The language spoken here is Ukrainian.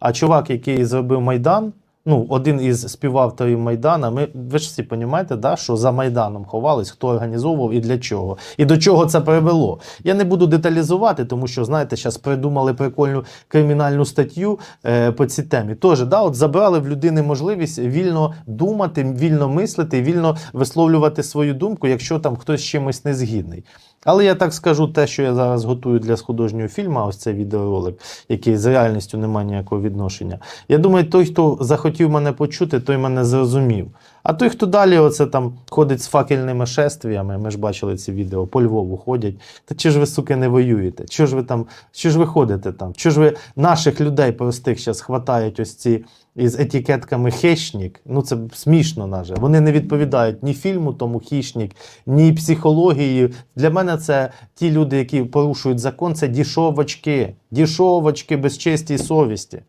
А чувак, який зробив Майдан, ну, один із співавторів Майдана, ми, ви ж всі розумієте, да, що за Майданом ховались, хто організовував і для чого. І до чого це привело. Я не буду деталізувати, тому що, знаєте, зараз придумали прикольну кримінальну статтю е, по цій темі. Тож, да, от забрали в людини можливість вільно думати, вільно мислити, вільно висловлювати свою думку, якщо там хтось з чимось не згідний. Але я так скажу, те, що я зараз готую для художнього фільму, ось цей відеоролик, який з реальністю не має ніякого відношення. Я думаю, той, хто захотів мене почути, той мене зрозумів. А той, хто далі оце там ходить з факельними шествіями, ми ж бачили ці відео, по Львову ходять. Та чи ж ви, суки, не воюєте? Чи ж ви там, чи ж ви ходите там? Чи ж ви наших людей простих зараз хватають ось ці із етикетками хищник? Ну це смішно наже. Вони не відповідають ні фільму тому хищник, ні психології. Для мене це ті люди, які порушують закон, це дішовочки. Дішовочки без честі і совісті.